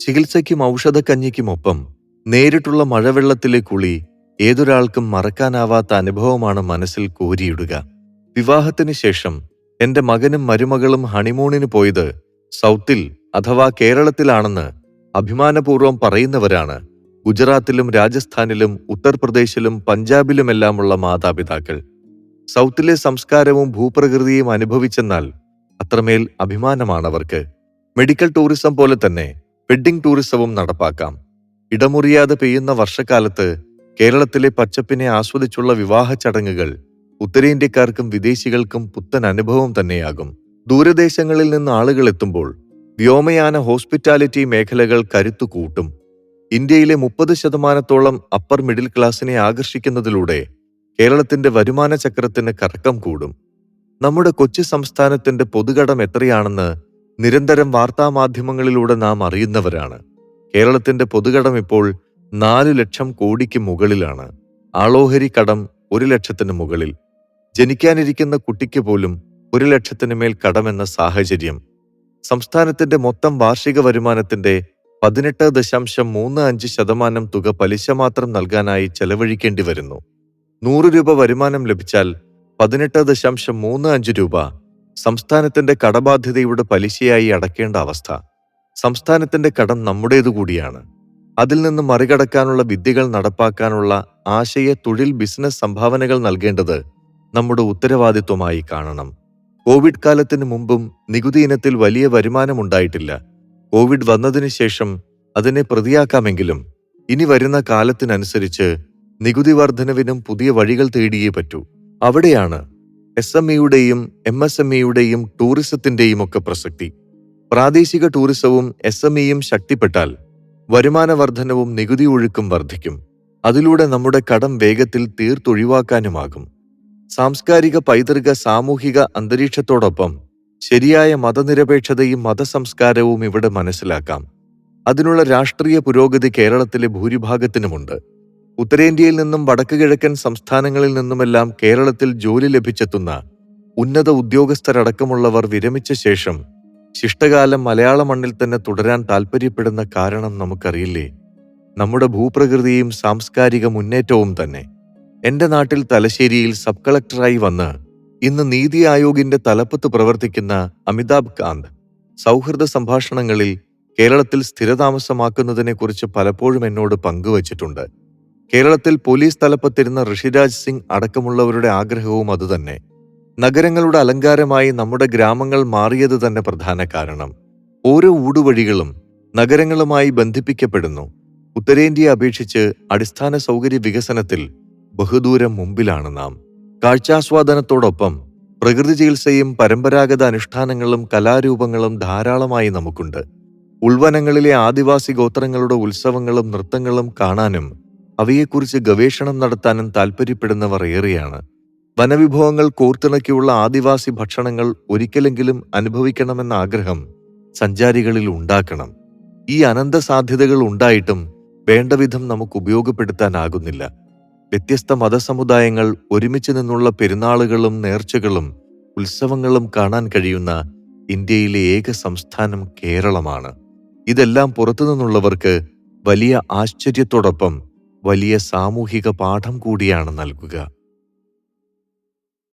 ചികിത്സയ്ക്കും ഔഷധക്കഞ്ഞിക്കുമൊപ്പം നേരിട്ടുള്ള മഴവെള്ളത്തിലെ കുളി ഏതൊരാൾക്കും മറക്കാനാവാത്ത അനുഭവമാണ് മനസ്സിൽ കോരിയിടുക. വിവാഹത്തിന് ശേഷം എന്റെ മകനും മരുമകളും ഹണിമൂണിന് പോയത് സൗത്തിൽ അഥവാ കേരളത്തിലാണെന്ന് അഭിമാനപൂർവം പറയുന്നവരാണ്. ഗുജറാത്തിലും രാജസ്ഥാനിലും ഉത്തർപ്രദേശിലും പഞ്ചാബിലുമെല്ലാമുള്ള മാതാപിതാക്കൾ. സൗത്തിലെ സംസ്കാരവും ഭൂപ്രകൃതിയും അനുഭവിച്ചെന്നാൽ അത്രമേൽ അഭിമാനമാണ് അവർക്ക് മെഡിക്കൽ ടൂറിസം പോലെ തന്നെ വെഡ്ഡിംഗ് ടൂറിസവും നടപ്പാക്കാം. ഇടമുറിയാതെ പെയ്യുന്ന വർഷക്കാലത്ത് കേരളത്തിലെ പച്ചപ്പിനെ ആസ്വദിച്ചുള്ള വിവാഹ ചടങ്ങുകൾ ഉത്തരേന്ത്യക്കാർക്കും വിദേശികൾക്കും പുത്തൻ അനുഭവം തന്നെയാകും. ദൂരദേശങ്ങളിൽ നിന്ന് ആളുകൾ എത്തുമ്പോൾ വ്യോമയാന ഹോസ്പിറ്റാലിറ്റി മേഖലകൾ കരുത്തു കൂട്ടും ഇന്ത്യയിലെ മുപ്പത് ശതമാനത്തോളം അപ്പർ മിഡിൽ ക്ലാസ്സിനെ ആകർഷിക്കുന്നതിലൂടെ കേരളത്തിന്റെ വരുമാന ചക്രത്തിന് കറക്കം കൂടും. നമ്മുടെ കൊച്ചു സംസ്ഥാനത്തിന്റെ പൊതുകടം എത്രയാണെന്ന് നിരന്തരം വാർത്താമാധ്യമങ്ങളിലൂടെ നാം അറിയുന്നവരാണ്. കേരളത്തിന്റെ പൊതുകടം ഇപ്പോൾ നാലു ലക്ഷം കോടിക്ക് മുകളിലാണ്. ആളോഹരി കടം ഒരു ലക്ഷത്തിന് മുകളിൽ. ജനിക്കാനിരിക്കുന്ന കുട്ടിക്ക് പോലും ഒരു ലക്ഷത്തിന് മേൽ കടമെന്ന സാഹചര്യം. സംസ്ഥാനത്തിന്റെ മൊത്തം വാർഷിക വരുമാനത്തിന്റെ പതിനെട്ട് ദശാംശം മൂന്ന് അഞ്ച് ശതമാനം തുക പലിശ മാത്രം നൽകാനായി ചെലവഴിക്കേണ്ടി വരുന്നു. നൂറ് രൂപ വരുമാനം ലഭിച്ചാൽ പതിനെട്ട് ദശാംശം മൂന്ന് അഞ്ച് രൂപ സംസ്ഥാനത്തിന്റെ കടബാധ്യതയുടെ പലിശയായി അടക്കേണ്ട അവസ്ഥ. സംസ്ഥാനത്തിന്റെ കടം നമ്മുടേതു കൂടിയാണ്. അതിൽ നിന്ന് മറികടക്കാനുള്ള വിദ്യകൾ നടപ്പാക്കാനുള്ള ആശയ തൊഴിൽ ബിസിനസ് സംഭാവനകൾ നൽകേണ്ടത് നമ്മുടെ ഉത്തരവാദിത്വമായി കാണണം. കോവിഡ് കാലത്തിന് മുമ്പും നികുതി ഇനത്തിൽ വലിയ വരുമാനമുണ്ടായിട്ടില്ല കോവിഡ് വന്നതിന് ശേഷം അതിനെ പ്രതിയാക്കാമെങ്കിലും ഇനി വരുന്ന കാലത്തിനനുസരിച്ച് നികുതി വർധനവിനും പുതിയ വഴികൾ തേടിയേ പറ്റൂ. അവിടെയാണ് എസ് എം ഇയുടെയും എം എസ് എം ഇയുടെയും ടൂറിസത്തിന്റെയും ഒക്കെ പ്രസക്തി. പ്രാദേശിക ടൂറിസവും എസ് എം ഇയും ശക്തിപ്പെട്ടാൽ വരുമാന വർധനവും നികുതി ഒഴുക്കും വർദ്ധിക്കും അതിലൂടെ നമ്മുടെ കടം വേഗത്തിൽ തീർത്തൊഴിവാക്കാനുമാകും. സാംസ്കാരിക പൈതൃക സാമൂഹിക അന്തരീക്ഷത്തോടൊപ്പം ശരിയായ മതനിരപേക്ഷതയും മതസംസ്കാരവും ഇവിടെ മനസ്സിലാക്കാം. അതിനുള്ള രാഷ്ട്രീയ പുരോഗതി കേരളത്തിലെ ഭൂരിഭാഗത്തിനുമുണ്ട്. ഉത്തരേന്ത്യയിൽ നിന്നും വടക്ക് കിഴക്കൻ സംസ്ഥാനങ്ങളിൽ നിന്നുമെല്ലാം കേരളത്തിൽ ജോലി ലഭിച്ചെത്തുന്ന ഉന്നത ഉദ്യോഗസ്ഥരടക്കമുള്ളവർ വിരമിച്ച ശേഷം ശിഷ്ടകാലം മലയാള മണ്ണിൽ തന്നെ തുടരാൻ താൽപ്പര്യപ്പെടുന്ന കാരണം നമുക്കറിയില്ലേ? നമ്മുടെ ഭൂപ്രകൃതിയും സാംസ്കാരിക മുന്നേറ്റവും തന്നെ. എന്റെ നാട്ടിൽ തലശ്ശേരിയിൽ സബ് കളക്ടറായി വന്ന് ഇന്ന് നീതി ആയോഗിന്റെ തലപ്പത്ത് പ്രവർത്തിക്കുന്ന അമിതാഭ് കാന്ത് സൗഹൃദ സംഭാഷണങ്ങളിൽ കേരളത്തിൽ സ്ഥിരതാമസമാക്കുന്നതിനെക്കുറിച്ച് പലപ്പോഴും എന്നോട് പങ്കുവച്ചിട്ടുണ്ട്. കേരളത്തിൽ പോലീസ് തലപ്പത്തിരുന്ന ഋഷിരാജ് സിംഗ് അടക്കമുള്ളവരുടെ ആഗ്രഹവും അതുതന്നെ. നഗരങ്ങളുടെ അലങ്കാരമായി നമ്മുടെ ഗ്രാമങ്ങൾ മാറിയത് തന്നെ പ്രധാന കാരണം. ഓരോ ഊടുവഴികളും നഗരങ്ങളുമായി ബന്ധിപ്പിക്കപ്പെടുന്നു. ഉത്തരേന്ത്യയെ അപേക്ഷിച്ച് അടിസ്ഥാന സൗകര്യ വികസനത്തിൽ ബഹുദൂരം മുമ്പിലാണ് നാം. കാഴ്ചാസ്വാദനത്തോടൊപ്പം പ്രകൃതി ചികിത്സയും പരമ്പരാഗത അനുഷ്ഠാനങ്ങളും കലാരൂപങ്ങളും ധാരാളമായി നമുക്കുണ്ട്. ഉൾവനങ്ങളിലെ ആദിവാസി ഗോത്രങ്ങളുടെ ഉത്സവങ്ങളും നൃത്തങ്ങളും കാണാനും അവയെക്കുറിച്ച് ഗവേഷണം നടത്താനും താൽപ്പര്യപ്പെടുന്നവർ ഏറെയാണ്. വനവിഭവങ്ങൾ കോർത്തിണക്കിയുള്ള ആദിവാസി ഭക്ഷണങ്ങൾ ഒരിക്കലെങ്കിലും അനുഭവിക്കണമെന്ന ആഗ്രഹം സഞ്ചാരികളിൽ ഉണ്ടാക്കണം. ഈ അനന്ത സാധ്യതകൾ ഉണ്ടായിട്ടും വേണ്ടവിധം നമുക്ക് ഉപയോഗപ്പെടുത്താനാകുന്നില്ല. വ്യത്യസ്ത മതസമുദായങ്ങൾ ഒരുമിച്ച് നിന്നുള്ള പെരുന്നാളുകളും നേർച്ചകളും ഉത്സവങ്ങളും കാണാൻ കഴിയുന്ന ഇന്ത്യയിലെ ഏക സംസ്ഥാനം കേരളമാണ്. ഇതെല്ലാം പുറത്തുനിന്നുള്ളവർക്ക് വലിയ ആശ്ചര്യത്തോടൊപ്പം വലിയ സാമൂഹിക പാഠം കൂടിയാണ് നൽകുക.